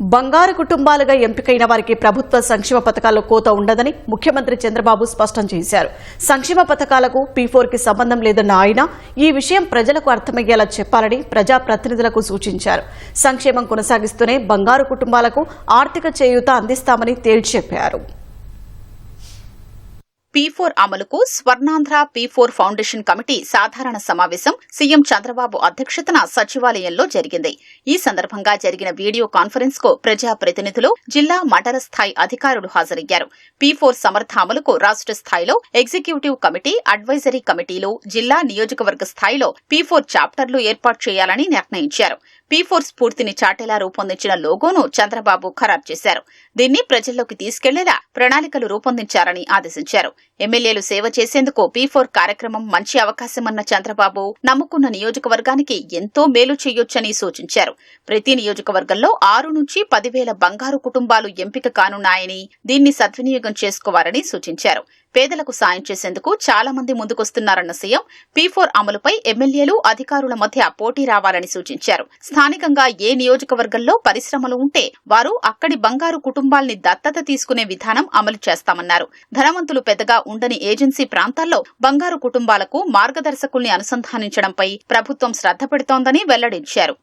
బంగారు కుటుంబాలుగా ఎంపికైన వారికి ప్రభుత్వ సంక్షేమ పథకాల్లో కోత ఉండదని ముఖ్యమంత్రి చంద్రబాబు స్పష్టం చేశారు. సంక్షేమ పథకాలకు పీ కి సంబంధం లేదన్న ఆయన ఈ విషయం ప్రజలకు అర్థమయ్యేలా చెప్పాలని ప్రజాప్రతినిధులకు సూచించారు. సంక్షేమం కొనసాగిస్తూనే బంగారు కుటుంబాలకు ఆర్థిక చేయూత అందిస్తామని తేల్చి చెప్పారు. పీ ఫోర్ అమలుకు Swarnandhra P four foundation committee సాధారణ సమావేశం సీఎం చంద్రబాబు అధ్యక్షతన సచివాలయంలో జరిగింది. ఈ సందర్భంగా జరిగిన వీడియో కాన్ఫరెన్స్కు ప్రజా ప్రతినిధులు జిల్లా మండల స్థాయి అధికారులు హాజరయ్యారు. పీ ఫోర్ సమర్థ అమలుకు రాష్ట్ర స్థాయిలో ఎగ్జిక్యూటివ్ కమిటీ అడ్వైజరీ కమిటీలు జిల్లా నియోజకవర్గ స్థాయిలో పీ ఫోర్ చాప్టర్లు ఏర్పాటు చేయాలని నిర్ణయించారు. పీ ఫోర్ స్ఫూర్తిని చాటేలా రూపొందించిన లోగోను చంద్రబాబు ఖరారు చేశారు. దీన్ని ప్రజల్లోకి తీసుకెళ్ళేలా ప్రణాళికలు రూపొందించారని ఆదేశించారు. ఎమ్మెల్యేలు సేవ చేసేందుకు పీ ఫోర్ కార్యక్రమం మంచి అవకాశమన్న చంద్రబాబు నమ్ముకున్న నియోజకవర్గానికి ఎంతో మేలు చేయొచ్చని సూచించారు. ప్రతి నియోజకవర్గంలో ఆరు నుంచి పదివేల బంగారు కుటుంబాలు ఎంపిక కానున్నాయని దీన్ని సద్వినియోగం చేసుకోవాలని సూచించారు. పేదలకు సాయం చేసేందుకు చాలా మంది ముందుకొస్తున్నారన్న సీఎం పీ ఫోర్ అమలుపై ఎమ్మెల్యేలు అధికారుల మధ్య పోటీ రావాలని సూచించారు. స్థానికంగా ఏ నియోజకవర్గంలో పరిశ్రమలు ఉంటే వారు అక్కడి బంగారు కుటుంబాల్ని దత్తత తీసుకునే విధానం అమలు చేస్తామన్నారు. ధనవంతులు పెద్దగా ఉండని ఏజెన్సీ ప్రాంతాల్లో బంగారు కుటుంబాలకు మార్గదర్శకుల్ని అనుసంధానించడంపై ప్రభుత్వం శ్రద్ధ పెడుతోందని వెల్లడించారు.